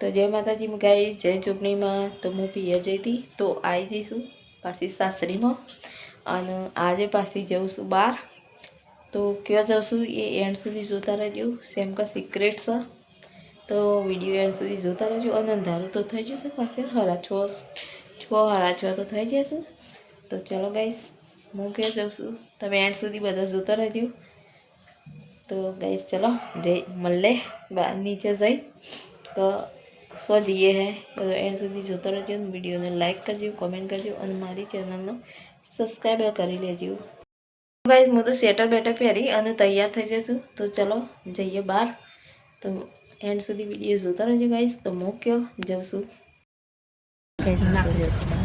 તો જય માતાજી ગાઈ જય ચૂંટણીમાં, તો હું પિયર જઈ હતી તો આવી જઈશું પાછી સાસરીમાં. અને આજે પાછી જઉં છું બહાર. તો ક્યાં જઉં છું એ એન્ડ સુધી જોતા રહેજો, સેમ કા સિક્રેટ છે. તો વીડિયો એન્ડ સુધી જોતા રહેજો, અને અંધારું તો થઈ જશે પાસે હરા છ છ હરા છ તો થઈ જશે. તો ચલો ગાઈસ હું ક્યાં જઉં છું? તમે એન્ડ સુધી બધા જોતા રહેજો. તો ગાઈસ ચલો, જય મળે નીચે જઈ. તો સો જઈએ હે. બધો એન્ડ સુધી જોતા રહેજો અને વિડીયોને લાઇક કરજો કોમેન્ટ કરજો અને મારી ચેનલનો સબસ્ક્રાઈબ કરી લેજો. ગાઈસ હું તો સ્વેટર બેટર પહેરી અને તૈયાર થઈ જઈશું. તો ચલો જઈએ બહાર. તો એન્ડ સુધી વીડિયો જોતા રહેજો ગાઈસ તો મૂક્યો જવશું.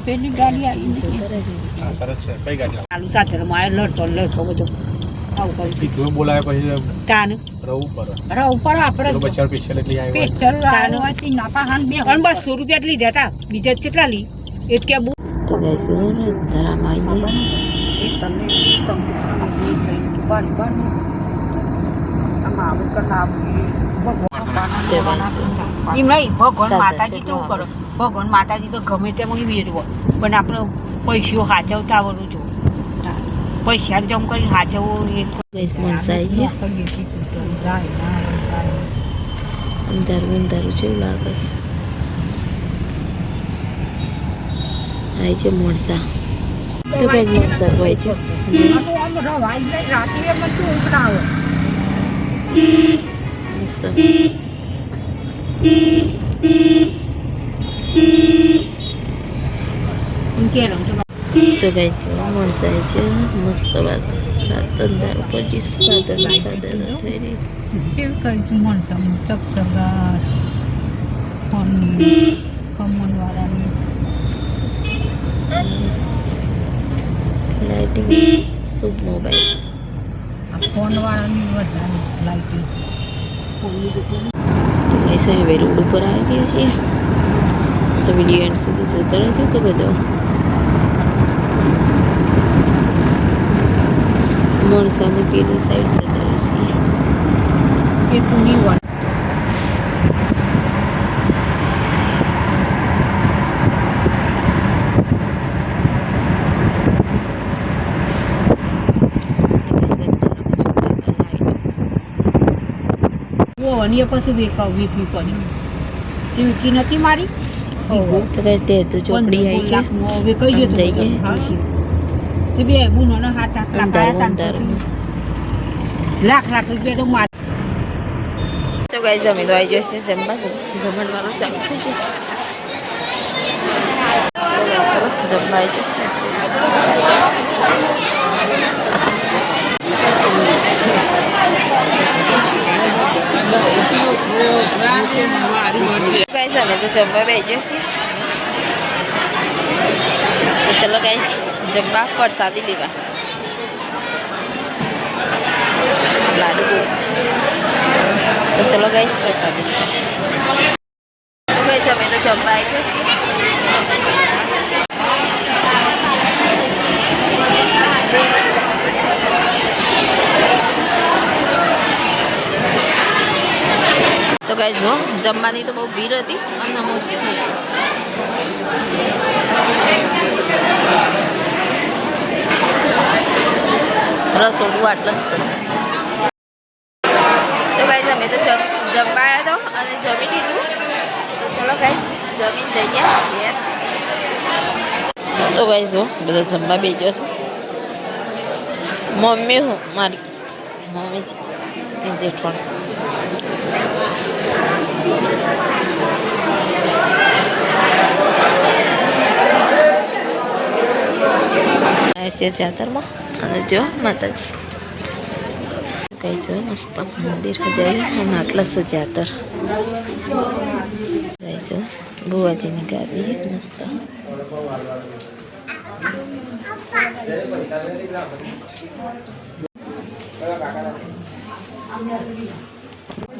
પેલી ગાડી આવી જોતા રહેજો સરસ છે. કઈ ગાડી? ચાલુ સાથે રમાય લડતો લડતો બધો. આવું બોલાવે પછી ઉપર આપણે બચાર એટલી નાપા હાન બે બસો રૂપિયા બીજા કેટલા લી? કે તો ગાઈસ આવી તમને આમાં ભગવાન માતાજી તો કરો. ભગવાન માતાજી તો ગમે તેમ વેરવો. પણ આપણે પૈસો સાચવતા આવડવું જો પૈસા જમ કરી સાચવવો એ ગાઈસ મનસાઈ છે અંધારું અંધારું જેવું લાગે છે આવી છે મોણસા તો ગાઈસ મોણસા તો હોય છે જો મસ્ત તો ગાય જોવા મળશે છે મસ્ત વાત. સાત અંધારું પછી સાધન સાધનો થઈ રહી મસ્ત લાઇટિંગ શુભ મોબાઈલ તો ગાઈસ હવે રોડ ઉપર આવી જઈએ છીએ. તો વીડિયો એન્ડ સુધી જોતા રહેજો તો બધો મોણસાની પેલી સાઈડ જતા રહેશે. તો ગાઈસ અંધારામાં અને પછી પડી ચીમકી નથી મારી? તો કઈ તે તો ચોપડી આવી છે. હવે કઈ જઈએ. હા. તે બે બુનો ને હાથ હાથ લાખ આયા અંધારું તા ને અંધારું પછી લાખ લાખ રૂપિયા તો માર તો ગાઈઝ અમે તો આવી જશે જમવા જમણવારો ચાલુ થઈ જશે ચલો જમવા આવી જશે ગાઈઝ અમે તો જમવા બેસી જશે તો ચલો ગાઈઝ જમવા પ્રસાદી લેવા. લાડુ. તો ચલો ગાઈસ પ્રસાદી ગાઈસ અમે તો જમવા તો ગાય જો, જમવાની તો બહુ ભીડ હતી, અને મોસી થઈ ગઈ રસોડું આટલું જ છે. તો ગાઈઝ અમે તો જમ જમવા આવ્યા તો અને જમી લીધું. તો ચલો ગાઈઝ જમીન જઈએ. ઘેર તો ગાઈઝ જો બધા જમવા બેજો છે. મમ્મી હું, મારી, મમ્મી જેઠવાણ છે જાતરમાં? અને જો, માતાજી. કઈ જો, મસ્ત મંદિર સજાયું અને આટલા સજાતર જાતર કઈ જો બુવાજીની ગાદી, મસ્ત.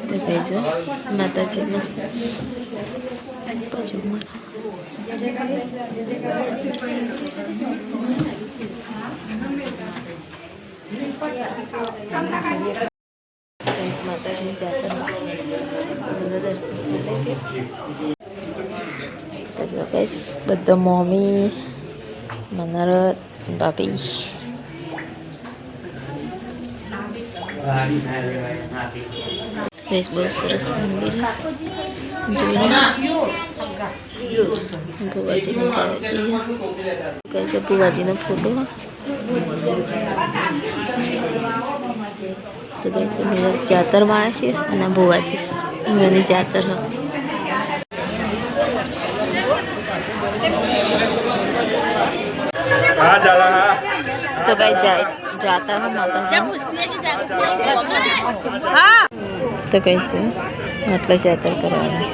તો કઈ જો, માતાજી મસ્ત. બાજુ માતાજીની જાતરમાં દર્શન કરી જો ગાઈસ બધા મમ્મી મનરત ભાભી. બહુ સરસ મંદિર. જોઈને ભુવાજીનો ભુવાજીનો ફોટો તો કહે છે મેરા જાતરમાં આવ્યા છે અને ભુવાજી મેરી જાતર હ હા ચાલા હા તો કઈ જાય જાતર હ માતાજી તો કઈ છે એટલે જાતર કરવાની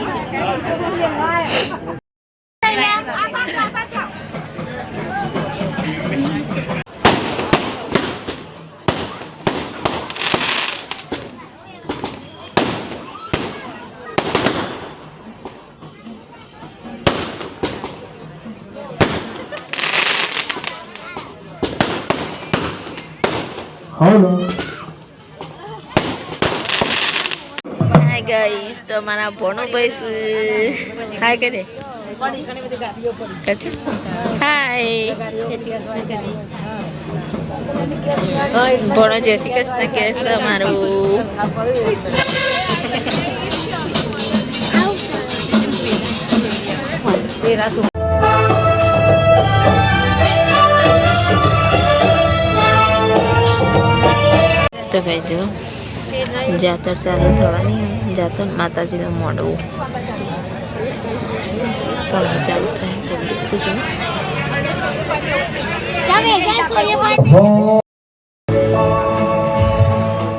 હાય ગાઈસ તો મારા ભણો ભાઈ હાય કે દે અચ્છા હાય ભણો જય શ્રી કૃષ્ણ કે છે મારું તો કહેજો. જાતર ચાલુ થવાની જાતર માતાજીનો મોડવું તો ચાલુ થાય તો જો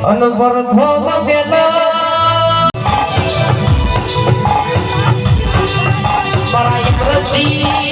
અનવર ધોમ પેલા મારા ઇન્દ્રજી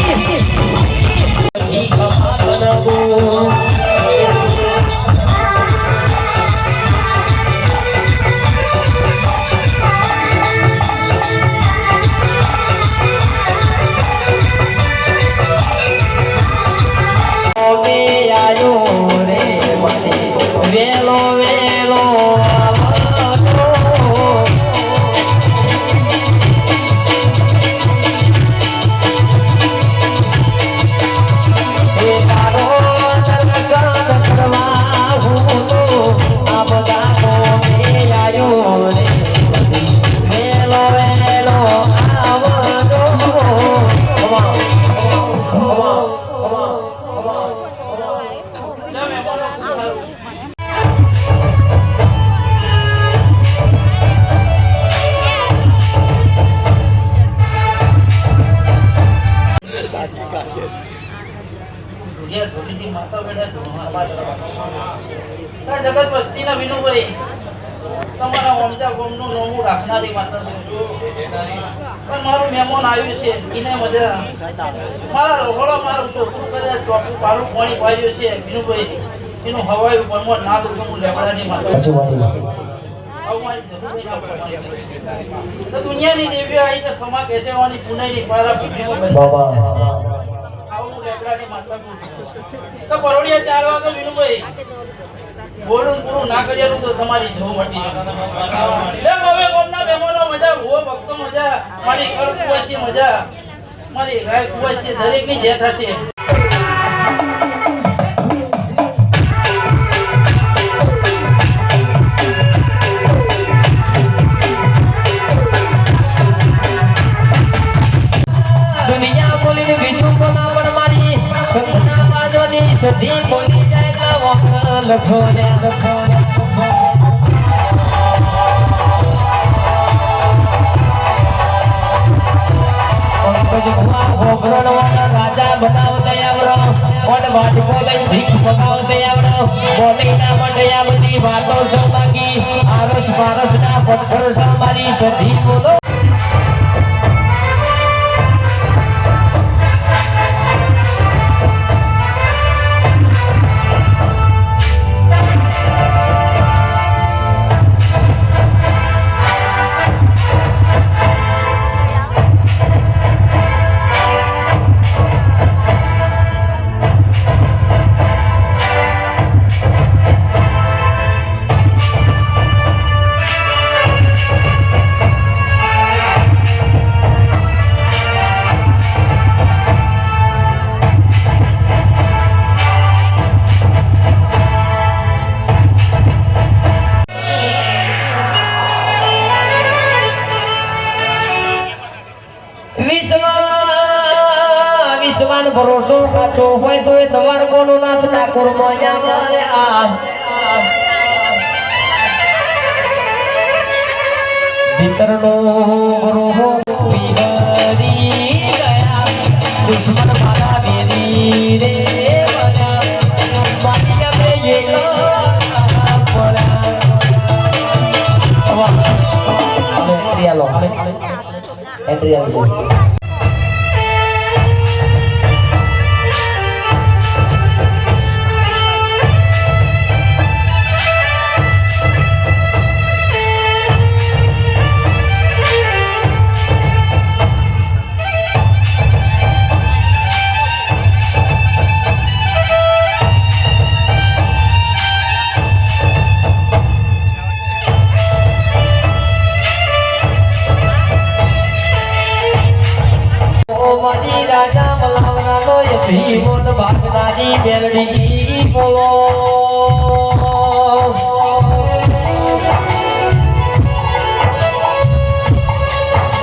તમારા ઓમજા ગોમનું નોમું રાખનારી માતા પણ મારું મહેમાન આવ્યું છે એને મજા. મારા રોહળો મારું ચોખ્ખું કરે ચોખ્ખું પાલું પાણી પાડ્યું છે ભીનુભાઈ. એનું હવાઈ પરમોટ ના દઉં હું લેવડાની માતા. મારી દુનિયાની દેવી આવી છે સમા કેસેવાની પુણેની પારા બાબા. આવું લેબડાની માતા તો પરોડિયા ચાર વાગે વિનુભાઈ બોલું પૂરું ના કર્યાનું તો તમારી જો મટી એમ હવે કોમના મહેમાનો મજા હો ભક્તો મજા, મારી ઘર કુવાસી મજા, મારી ગાય કુવાસી દરેકની જેઠા છે દુનિયા બોલીને બીજું બોલાવણ મારી સપના બાજવાની, સધી રાજા બનાવ દયાવડો પણ વાટકો લઈ ભીખ પકાવ મારી સધી બોલો. તો એ તમારે કોનો નાથ ઠાકોર મારે એન્ટ્રી આલો એ ભીમોન ભાગનારી બેરડી બોલો.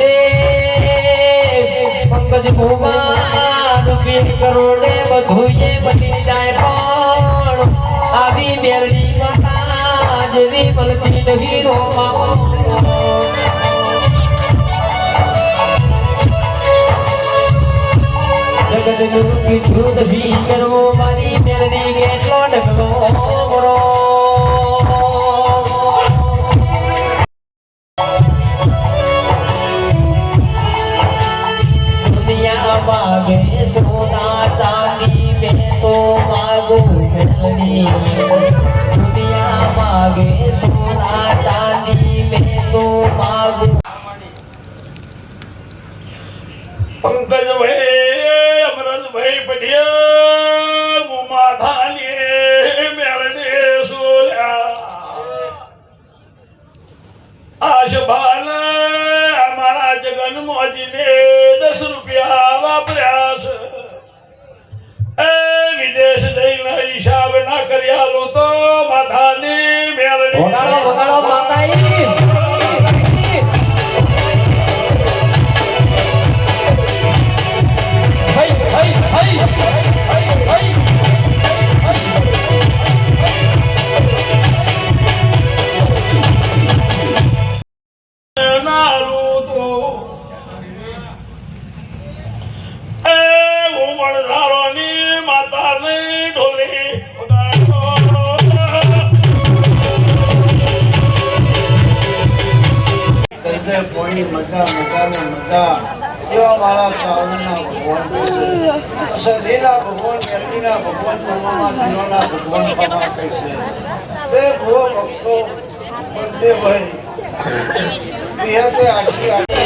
એ પંકજ કુમાર કરોડે બધુંય બની જાય પણ આવી બેરડી માતા જેવી મળતી નહીં રોમાં જગત ગુરુ કીધું દસી કરવો મારી મેલડી કેટલો ડગલો મોરો દુનિયા ચાંદી મેં તો દુનિયા માગે સોના મોજીને દસ રૂપિયા વાપર્યા છે એ વિદેશ જઈને હિસાબ ના કર્યા લો તો માધાની ને એવા મારા ચાવડીના ભગવાન લીલા ભગવાન વ્યક્તિના ભગવાન ભગવાન જીવનના ભગવાન તમારા કઈ છે તે ભો ભક્તો બંને ભાઈ વિહતે આખી આખી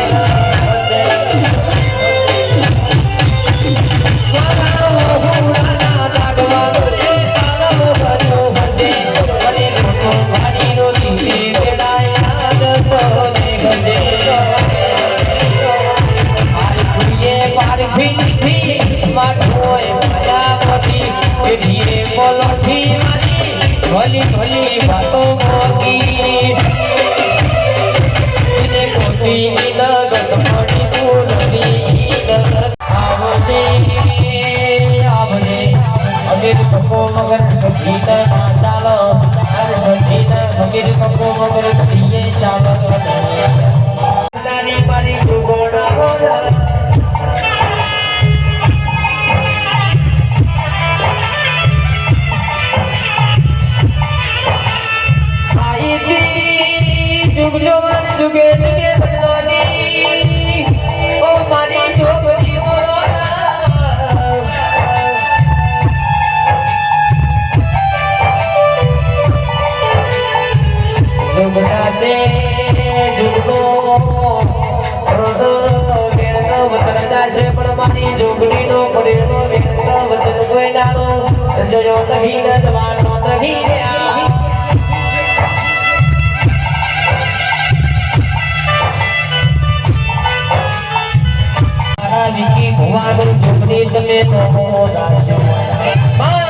કોઈ નાનો જયો નહીં ન જવાનો નહીં આ મારા વિકી ભુવાનું ઝૂંપડી તમે તો હો ભુવાની વનાનો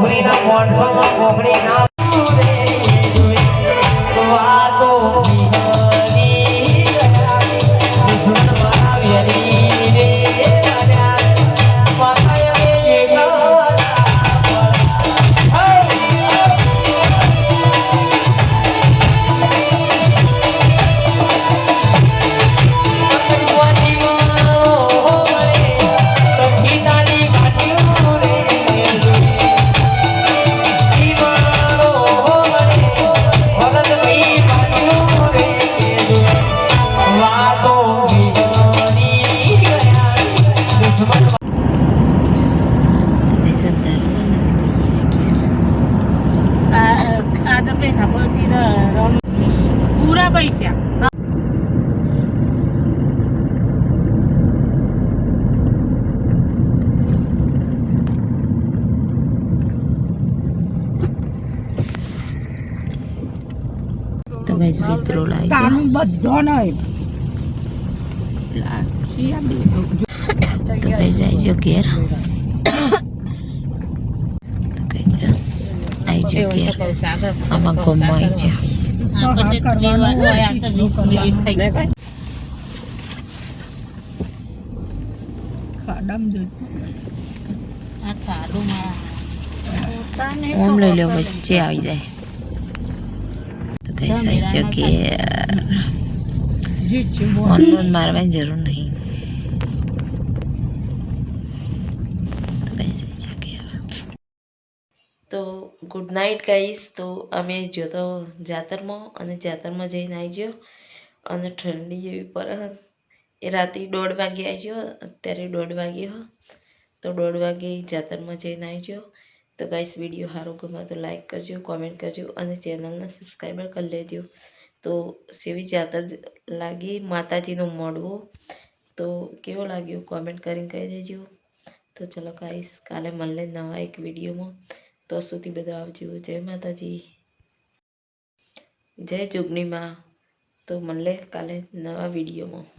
કોકણી ના માણસોમાં કોકણી ના બધો નહીં તો કઈ જાય છે ઘેર તો કઈ જાય આવી જો ઘેર આમાં ગમમાં આવી છે ઓમ લઈ લો વચ્ચે આવી જાય તો કઈ જાય છે ઘેર ફોન બોન મારવાની જરૂર નહીં તો મારવાની જરૂર નહીં. તો ગુડ નાઇટ ગાઈસ. તો અમે જો તો જાતરમાં અને જાતરમાં જઈને આવી ગયો અને ઠંડી એવી પર એ રાતે દોઢ વાગે આવી ગયો અત્યારે દોઢ વાગે હો. તો દોઢ વાગે જાતરમાં જઈને આવી ગયો તો ગાઈસ, વીડિયો સારો ગમે તો લાઈક કરજો કોમેન્ટ કરજો અને ચેનલને સબસ્ક્રાઈબર કરી લેજો. તો સેવી જાતર લાગી. માતાજીનું મળવું. તો કેવો લાગ્યો? કોમેન્ટ કરીને કહી દેજો. તો ચલો કાઈશ કાલે મળે નવા એક વિડીયોમાં. તો સુધી બધું આવજો. જય માતાજી. જય જોગણીમાં તો મળે કાલે નવા વિડીયોમાં.